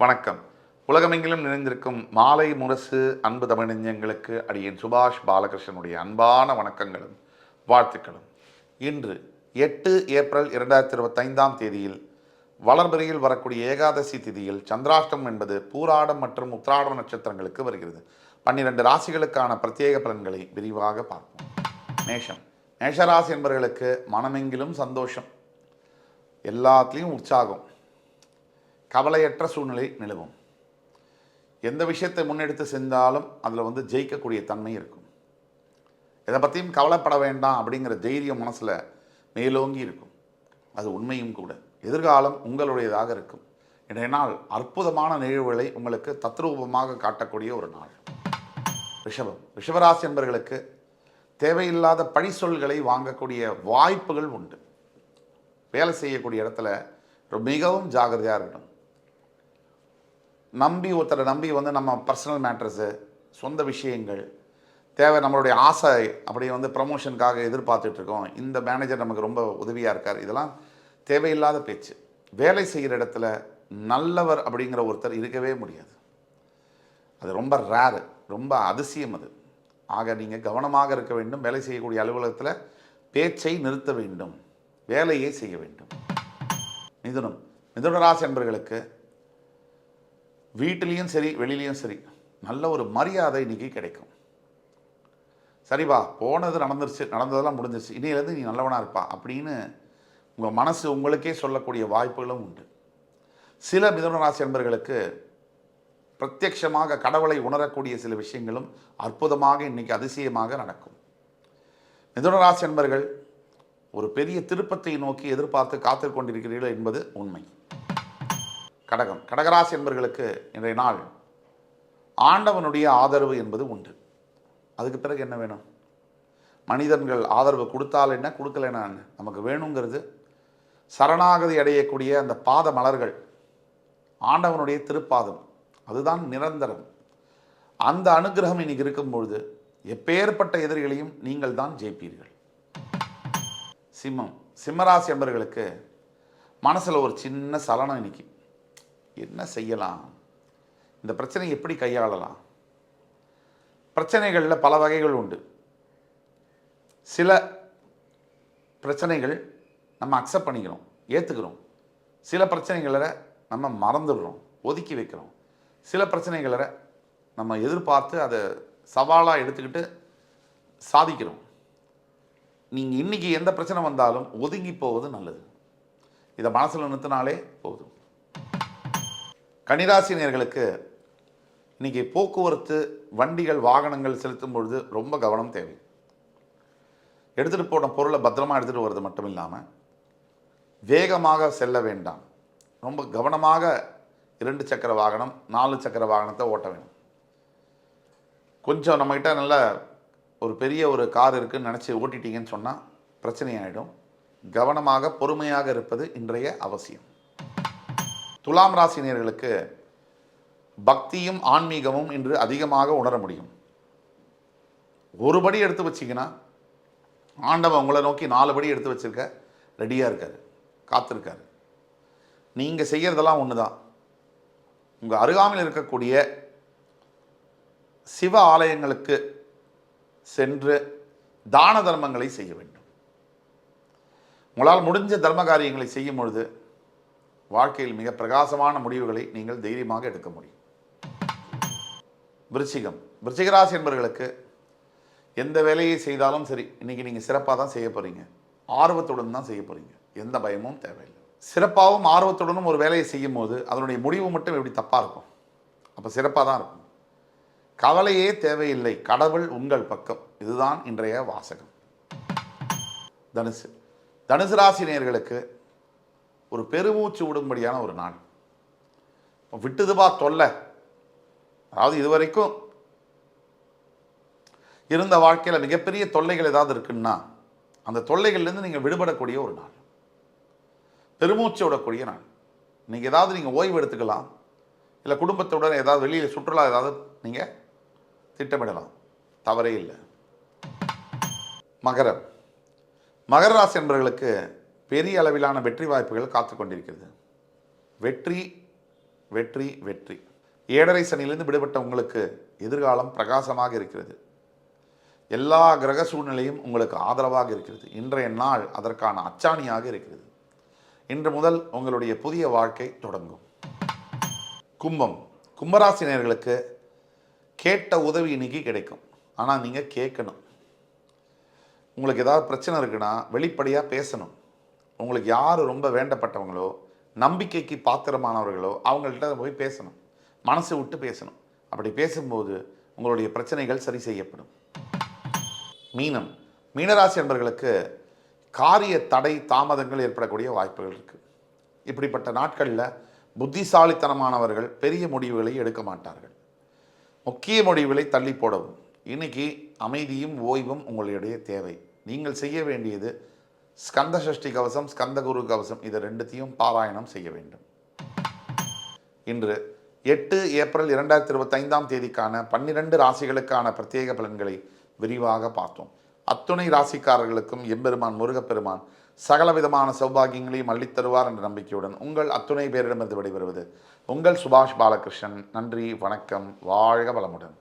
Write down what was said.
வணக்கம். உலகமெங்கிலும் நிறைந்திருக்கும் மாலை முரசு அன்பு தமிழஞ்சங்களுக்கு அடியேன் சுபாஷ் பாலகிருஷ்ணனுடைய அன்பான வணக்கங்களும் வாழ்த்துக்களும். இன்று எட்டு ஏப்ரல் இரண்டாயிரத்தி இருபத்தைந்தாம் தேதியில் வளர்பிறையில் வரக்கூடிய ஏகாதசி திதியில் சந்திராஷ்டம் என்பது பூராடம் மற்றும் உத்திராடம் நட்சத்திரங்களுக்கு வருகிறது. பன்னிரண்டு ராசிகளுக்கான பிரத்யேக பலன்களை விரிவாக பார்ப்போம். மேஷம். மேஷராசி என்பவர்களுக்கு மனமெங்கிலும் சந்தோஷம். எல்லாத்துலேயும் உற்சாகம். கவலையற்ற சூழ்நிலை நிலவும். எந்த விஷயத்தை முன்னெடுத்து செஞ்சாலும் அதில் வந்து ஜெயிக்கக்கூடிய தன்மை இருக்கும். எதை பற்றியும் கவலைப்பட வேண்டாம் அப்படிங்கிற தைரியம் மனசில் மேலோங்கி இருக்கும். அது உண்மையும் கூட. எதிர்காலம் உங்களுடையதாக இருக்கும். இன்றைய நாள் அற்புதமான நிகழ்வுகளை உங்களுக்கு தத்ரூபமாக காட்டக்கூடிய ஒரு நாள். ரிஷபம். ரிஷபராசி என்பர்களுக்கு தேவையில்லாத பழி சொல்களை வாங்கக்கூடிய வாய்ப்புகள் உண்டு. வேலை செய்யக்கூடிய இடத்துல மிகவும் ஜாகிரதையாக இருக்கணும். நம்பி ஒருத்தரை நம்பி வந்து நம்ம பர்சனல் மேட்ரஸு சொந்த விஷயங்கள் தேவை நம்மளுடைய ஆசை அப்படியே வந்து ப்ரமோஷனுக்காக எதிர்பார்த்துட்ருக்கோம். இந்த மேனேஜர் நமக்கு ரொம்ப உதவியாக இருக்கார். இதெல்லாம் தேவையில்லாத பேச்சு. வேலை செய்கிற இடத்துல நல்லவர் அப்படிங்கிற ஒருத்தர் இருக்கவே முடியாது. அது ரொம்ப ரேரு ரொம்ப அதிசயம் அது. ஆக நீங்கள் கவனமாக இருக்க வேண்டும். வேலை செய்யக்கூடிய அலுவலகத்தில் பேச்சை நிறுத்த வேண்டும். வேலையை செய்ய வேண்டும். மிதுனம். மிதுன ராசி என்பர்களுக்கு வீட்டிலையும் சரி வெளியிலையும் சரி நல்ல ஒரு மரியாதை இன்னைக்கு கிடைக்கும். சரிப்பா போனது நடந்துருச்சு நடந்ததெல்லாம் முடிஞ்சிருச்சு இனியிலேருந்து நீ நல்லவனாக இருப்பா அப்படின்னு உங்கள் மனசு உங்களுக்கே சொல்லக்கூடிய வாய்ப்புகளும் உண்டு. சில மிதுன ராசி என்பர்களுக்கு பிரத்யட்சமாக கடவுளை உணரக்கூடிய சில விஷயங்களும் அற்புதமாக இன்னைக்கு அதிசயமாக நடக்கும். மிதுன ராசி என்பர்கள் ஒரு பெரிய திருப்பத்தை நோக்கி எதிர்பார்த்து காத்து கொண்டிருக்கிறீர்கள் என்பது உண்மை. கடகம். கடகராசி என்பர்களுக்கு இன்றைய நாள் ஆண்டவனுடைய ஆதரவு என்பது உண்டு. அதுக்கு பிறகு என்ன வேணும்? மனிதன்கள் ஆதரவு கொடுத்தால் என்ன? கொடுக்கலனா என்ன நமக்கு வேணுங்கிறது சரணாகதி அடையக்கூடிய அந்த பாத மலர்கள். ஆண்டவனுடைய திருப்பாதம். அதுதான் நிரந்தரம். அந்த அனுகிரகம் இன்னைக்கு இருக்கும்பொழுது எப்பேற்பட்ட எதிரிகளையும் நீங்கள் தான் ஜெயிப்பீர்கள். சிம்மம். சிம்மராசி என்பர்களுக்கு மனசில் ஒரு சின்ன சலனம் இன்னைக்கு. என்ன செய்யலாம்? இந்த பிரச்சனையை எப்படி கையாளலாம்? பிரச்சனைகளில் பல வகைகள் உண்டு. சில பிரச்சனைகள் நம்ம அக்செப்ட் பண்ணிக்கிறோம் ஏற்றுக்கிறோம் சில பிரச்சனைகளை நம்ம மறந்துடுறோம் ஒதுக்கி வைக்கிறோம். சில பிரச்சனைகளை நம்ம எதிர்பார்த்து அதை சவாலாக எடுத்துக்கிட்டு சாதிக்கிறோம். நீங்கள் இன்றைக்கி எந்த பிரச்சனை வந்தாலும் ஒதுங்கி போவது நல்லது. இதை மனசில் நிறுத்தினாலே போதும். கன்னிராசினியர்களுக்கு இன்னைக்கு போக்குவரத்து வண்டிகள் வாகனங்கள் செலுத்தும் பொழுது ரொம்ப கவனம் தேவை. எடுத்துகிட்டு போன பொருளை பத்திரமா எடுத்துகிட்டு வர்றது மட்டும் இல்லாமல் வேகமாக செல்ல வேண்டாம். ரொம்ப கவனமாக இரண்டு சக்கர வாகனம் நாலு சக்கர வாகனத்தை ஓட்ட வேணும். கொஞ்சம் நம்மக்கிட்ட நல்ல ஒரு பெரிய ஒரு கார் இருக்குதுன்னு நினச்சி ஓட்டிட்டீங்கன்னு சொன்னால் பிரச்சனையாயிடும். கவனமாக பொறுமையாக இருப்பது இன்றைய அவசியம். துலாம் ராசினியர்களுக்கு பக்தியும் ஆன்மீகமும் இன்று அதிகமாக உணர முடியும். ஒரு படி எடுத்து வச்சிங்கன்னா ஆண்டவன் உங்களை நோக்கி நாலு படி எடுத்து வச்சிருக்க ரெடியாக இருக்கார் காத்திருக்காரு. நீங்கள் செய்கிறதெல்லாம் ஒன்று தான் உங்கள் அருகாமையில் இருக்கக்கூடிய சிவ ஆலயங்களுக்கு சென்று தான தர்மங்களை செய்ய வேண்டும். உங்களால் முடிஞ்ச தர்ம காரியங்களை செய்யும் பொழுது வாழ்க்கையில் மிக பிரகாசமான முடிவுகளை நீங்கள் தைரியமாக எடுக்க முடியும். விருச்சிகம். விருச்சிகராசி என்பவர்களுக்கு எந்த வேலையை செய்தாலும் சரி இன்னைக்கு நீங்கள் சிறப்பாக தான் செய்ய போகிறீங்க ஆர்வத்துடன் தான் செய்ய போகிறீங்க எந்த பயமும் தேவையில்லை. சிறப்பாகவும் ஆர்வத்துடனும் ஒரு வேலையை செய்யும் போது அதனுடைய முடிவு மட்டும் எப்படி தப்பாக இருக்கும்? அப்போ சிறப்பாக தான் இருக்கும். கவலையே தேவையில்லை. கடவுள் உங்கள் பக்கம். இதுதான் இன்றைய வாசகம். தனுசு. தனுசு ராசி நேயர்களுக்கு ஒரு பெருமூச்சு விடும்படியான ஒரு நாள். விட்டுதுபா தொல்லை. அதாவது இதுவரைக்கும் இருந்த வாழ்க்கையில் மிகப்பெரிய தொல்லைகள் ஏதாவது இருக்குன்னா அந்த தொல்லைகள்லேருந்து நீங்கள் விடுபடக்கூடிய ஒரு நாள். பெருமூச்சு விடக்கூடிய நாள். நீங்கள் ஏதாவது நீங்கள் ஓய்வு எடுத்துக்கலாம். இல்லை குடும்பத்துடன் ஏதாவது வெளியில் சுற்றுலா ஏதாவது நீங்கள் திட்டமிடலாம். தவறே இல்லை. மகரம். மகர ராசி என்பவர்களுக்கு பெரிய அளவிலான வெற்றி வாய்ப்புகள் காத்து கொண்டிருக்கிறது. வெற்றி வெற்றி வெற்றி. ஏழரை சனியிலிருந்து விடுபட்ட உங்களுக்கு எதிர்காலம் பிரகாசமாக இருக்கிறது. எல்லா கிரக சூழ்நிலையும் உங்களுக்கு ஆதரவாக இருக்கிறது. இன்றைய நாள் அதற்கான அச்சாணியாக இருக்கிறது. இன்று முதல் உங்களுடைய புதிய வாழ்க்கை தொடங்கும். கும்பம். கும்பராசினியர்களுக்கு கேட்ட உதவி இன்னைக்கு கிடைக்கும். ஆனால் நீங்கள் கேட்கணும். உங்களுக்கு ஏதாவது பிரச்சனை இருக்குன்னா வெளிப்படையாக பேசணும். உங்களுக்கு யார் ரொம்ப வேண்டப்பட்டவங்களோ நம்பிக்கைக்கு பாத்திரமானவர்களோ அவங்கள்ட்ட போய் பேசணும். மனசு விட்டு பேசணும். அப்படி பேசும்போது உங்களுடைய பிரச்சனைகள் சரி செய்யப்படும். மீனம். மீனராசி என்பர்களுக்கு காரிய தடை தாமதங்கள் ஏற்படக்கூடிய வாய்ப்புகள் இருக்குது இப்படிப்பட்ட நாட்களில் புத்திசாலித்தனமானவர்கள் பெரிய முடிவுகளை எடுக்க மாட்டார்கள். முக்கிய முடிவுகளை தள்ளி போடவும். இன்னைக்கு அமைதியும் ஓய்வும் உங்களுடைய தேவை. நீங்கள் செய்ய வேண்டியது ஸ்கந்த சஷ்டி கவசம் ஸ்கந்த குரு கவசம் இது ரெண்டுத்தையும் பாராயணம் செய்ய வேண்டும். இன்று எட்டு ஏப்ரல் இரண்டாயிரத்தி இருபத்தைந்தாம் தேதிக்கான பன்னிரண்டு ராசிகளுக்கான பிரத்யேக பலன்களை விரிவாக பார்த்தோம். அத்துணை ராசிக்காரர்களுக்கும் எம்பெருமான் முருகப்பெருமான் சகல விதமான சௌபாகியங்களையும் அள்ளித்தருவார் என்ற நம்பிக்கையுடன் உங்கள் அத்துணை பேரிடமிருந்து விடைபெறுவது உங்கள் சுபாஷ் பாலகிருஷ்ணன். நன்றி வணக்கம் வாழ்க வளமுடன்.